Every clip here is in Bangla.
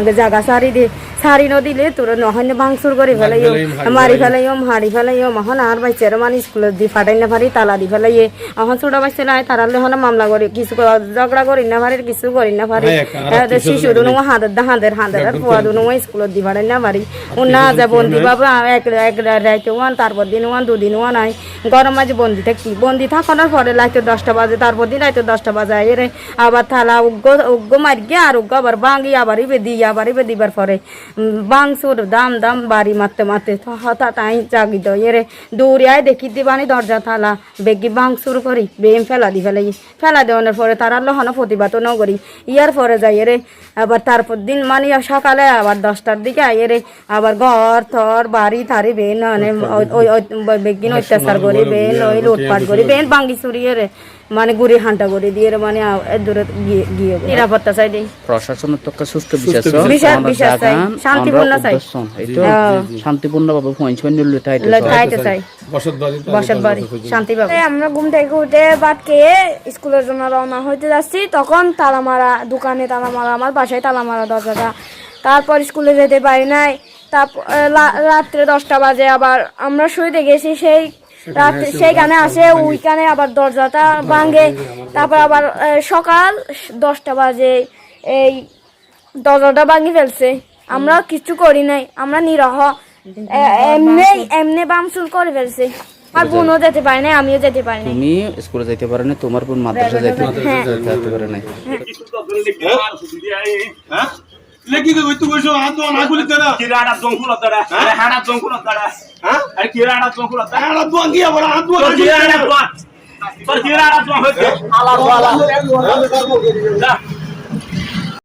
আগে জাগা সারি সারি নদিলে তোর নহন্য ভাঙচুর করে ফেলাইও মারি ফেলাইও হারি ফেলাইও মহন আর বাইচের মানে স্কুলে দি ফাটাই না পারি তালা দি ফেলাইয়ে। এখন ছোট বাইছে নাই তারালে হন মামলা করি কিছু ঝগড়া করি না পারি কিছু করি না পারি শিশু দুনো হাতের দা হাতের হাতের আর পোয়া দুনো স্কুলে দি ফাটাই না পারি ও না যা বন্দি বাবা এক এক রাইতে ওয়ান তারপর দিন ওয়ান দুদিন ওয়ান আই গরম মাঝে বন্দি থাকি বন্দি থাকানোর পরে লাইতে দশটা বাজে তারপর দিন রাইতে দশটা বাজে আবার থালা উগ্গ উগ্গ মারি গিয়ে আর উগ্গ আবার ভাঙি আবার ইবে দিই আবার ইবে দিবার পরে। বাংসুর দাম দাম বাড়ি মারতে মারতে তো হঠাৎ আই জাগি তো এরে দৌড়ে আয় দেখি দিবানি দরজা থালা। বেগি ভাঙচুর করি বেম ফেলা দি ফেলাই। ফেলা দেওয়ানোর পরে তারা লহনো প্রতিবাদও ন করি। ইয়ার পরে যাই এরে আবার তারপর দিন মানে সকালে আবার দশটার দিকে আই এরে আবার ঘর থর বাড়ি থারি বেন বেগিন অত্যাচার করি বেন ওই লুটপাট করি বেন ভাঙ্গি চুরি এরে। মানে গুড়ি হান্টা করে দিয়ে মানে দূরে গিয়ে গিয়ে নিরাপত্তা চাই দেই প্রশাসনের তরফে সুস্থ বিচার বিচার। চাই। শান্তিপূর্ণ চাই। শান্তিপূর্ণভাবে পৌঁছবেন খাইতে চাই। বসত বাড়ি শান্তি পাবো। আমরা ঘুম থেকে উঠে ভাত খেয়ে স্কুলের জন্য রওনা হইতে যাচ্ছি। তখন তালা মারা দোকানে তালা মারা আমার বাসায় তালা মারা দরজাটা। তারপর স্কুলে যেতে পারি নাই। তারপর রাত্রে দশটা বাজে আবার আমরা শুইতে গেছি। সেই রাত্রে সেইখানে আসে ওইখানে আবার দরজাটা ভাঙে। তারপর আবার আহ, সকাল দশটা বাজে। এই দরজাটা ভাঙি ফেলছে। আমরা কিছু করি নাই আমরা নিরহ। এমনি এমনি বামসুল করে ফেলছে। আর বোনও যেতে পারে নাই আমিও যেতে পারি নাই। তুমি স্কুলে যেতে পারে না তোমার বোন মাদ্রাসা যাইতে যাইতে পারে নাই লেকি কই তুই কইছো হাত দোয়া না গুলি তেরা কিরাড়া জঙ্কুল তারা আরে হাড়া জঙ্কুল তারা হ্যাঁ। আরে জঙ্কুল তারা হাত তোর হইছে আলা দোয়া যা আশা করি পুলিশ তো সম্মান করি যা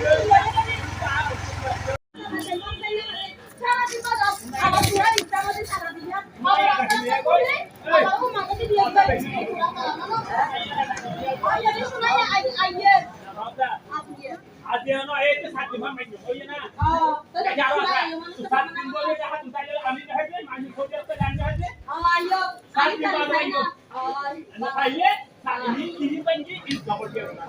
Good. तेव्हा मी होय ना त्याच्यावर सुसात पिंबोले हा। तुझ्याला आम्ही राहते माझी खोटी असते जाणले होते सात पिंबोले आणि पाहिजे ही तिन्ही पंची ही कबड्डी होणार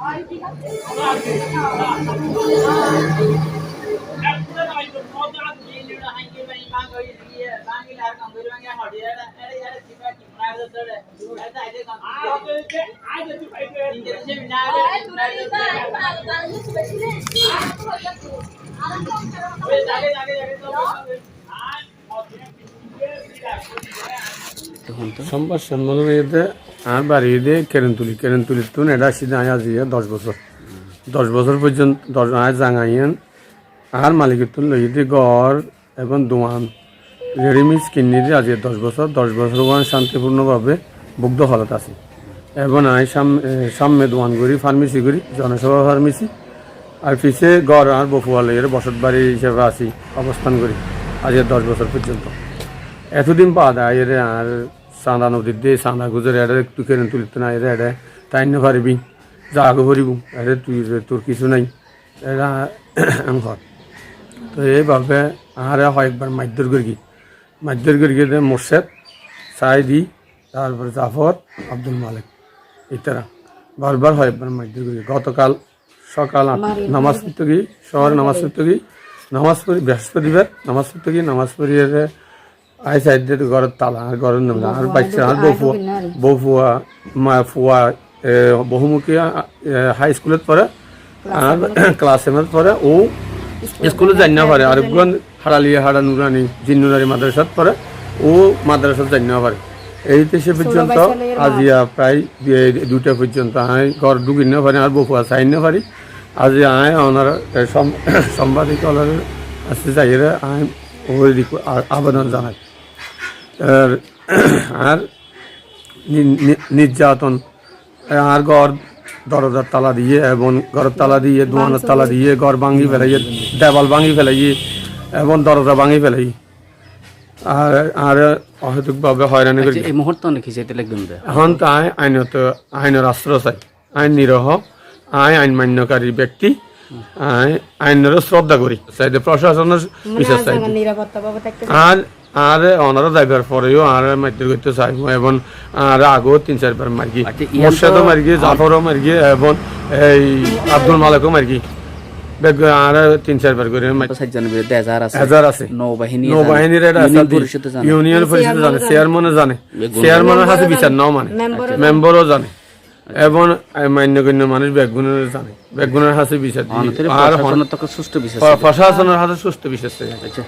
সোমবার সম্মেলন ঈদে আর বাড়ি দিয়ে কেরেন তুলি কেরেন তুলি তুন এটা সিদ্ধ আয় আজ দশ বছর। দশ বছর পর্যন্ত দশ আয় জাঙাইন আর মালিকের তুল লই দিয়ে গড় এবং দোয়ান। রেডিমিক্স কিনে দিয়ে আজ দশ বছর দশ বছর ওয়ান শান্তিপূর্ণভাবে বুগ্ধ হলত আছে। এবং আই সামনে দোয়ান করি, ফার্মেসি করি, জনসভা ফার্মেসি। আর পিছে গড় আর বফুয়ালের বসত বাড়ি হিসেবে আছি, অবস্থান করি, আজকে দশ বছর পর্যন্ত। এতদিন বাদ এর আর চাঁদা নদীর দিয়ে চাঁদা গুজরে এটা একটু কেন তুলিতে না এরা এটা তাই না পারবি, যা আগে পারিব এটা তুই তোর কিছু নাই এরা ঘর। তো এইভাবে আর একবার মাইদ্যর গর্গি মাইদ্যর গর্গিতে মোর্শেদ সাইদি তারপরে জাফর আব্দুল মালিক। ইতারা বারবার হয় একবার মাইদ্যর গর্গি গতকাল সকাল নামাজ পড়তে গিয়ে শহরে নামাজ পড়তে গিয়ে নামাজ পড়ি বৃহস্পতিবার নামাজ পড়তে গিয়ে নামাজ পড়িয়ে আই সাইড দিয়ে ঘরের তালা আর ঘরের নেবে আর বাচ্চা আর বউফুয়া বউফুয়া মা ফুয়া বহুমুখী হাই স্কুলত পড়ে আর ক্লাস। সেভেনত পড়ে ও স্কুলে যাই না পারে। আরেকজন হারালিয়া হারা নুরানি জিন্নুরানি মাদ্রাসাত পড়ে ও মাদ্রাসাত যাই না পারে এই দেশে পর্যন্ত আজিয়া প্রায় দুটা পর্যন্ত আয় ঘর ঢুকি না পারি আর বকুয়া চাই না পারি। আজি আয় ওনার সম- সাংবাদিক আসতে যাইরে আয় ওই আবেদন জানাই আর নির্যাতন আর ঘর দরজার তালা দিয়ে এবং ঘরের তালা দিয়ে দোয়ানের তালা দিয়ে ঘর ভাঙি ফেলাই দেওয়াল ভাঙি ফেলাই এবং দরজা ভাঙি ফেলাই। আর আর অহেতুকভাবে হয়রানি করি। আচ্ছা, এই মুহূর্তে অনেক হিসেবে লিখবেন দে এখন তাই আইনত আইনের আশ্রয় চাই। আইন নিরহ আই আইন মান্যকারী ব্যক্তি আই আইনের শ্রদ্ধা করি। চাইতে প্রশাসনের বিশেষ চাই। আর আর ওনারা যাইবার পরেও আর মাইতে করতে চাইব এবং আর আগেও তিন চারবার মার্গি আচ্ছা, মোর্শেদও মার্গি জাফরও মার্গি এবং এই আব্দুল মালিকও মার্গি তিন চারবার করে মার্গি। সাতজনের বিরুদ্ধে এজাহার আছে। হাজার আছে। নৌবাহিনী নৌবাহিনীর ইউনিয়ন জানে। ইউনিয়ন পরিষদ জানে চেয়ারম্যানও জানে। চেয়ারম্যানের হাতে বিচার নাও মানে। মেম্বারও জানে। এবং মান্যগণ্য মানুষ বেগুনের জানে। হাতে বিচার আর প্রশাসনের তখন সুষ্ঠু বিচার প্রশাসনের হাতে সুস্থ বিচার। আচ্ছা।